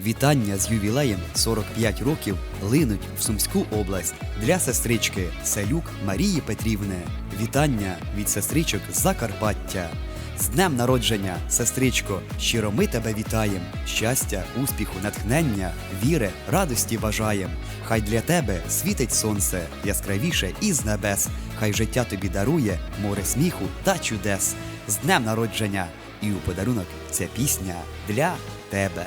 Вітання з ювілеєм 45 років линуть в Сумську область для сестрички Селюк Марії Петрівни. Вітання від сестричок Закарпаття. З днем народження, сестричко, щиро ми тебе вітаєм. Щастя, успіху, натхнення, віри, радості бажаєм. Хай для тебе світить сонце яскравіше із небес. Хай життя тобі дарує море сміху та чудес. З днем народження! І у подарунок ця пісня для тебе.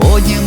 Сьогодні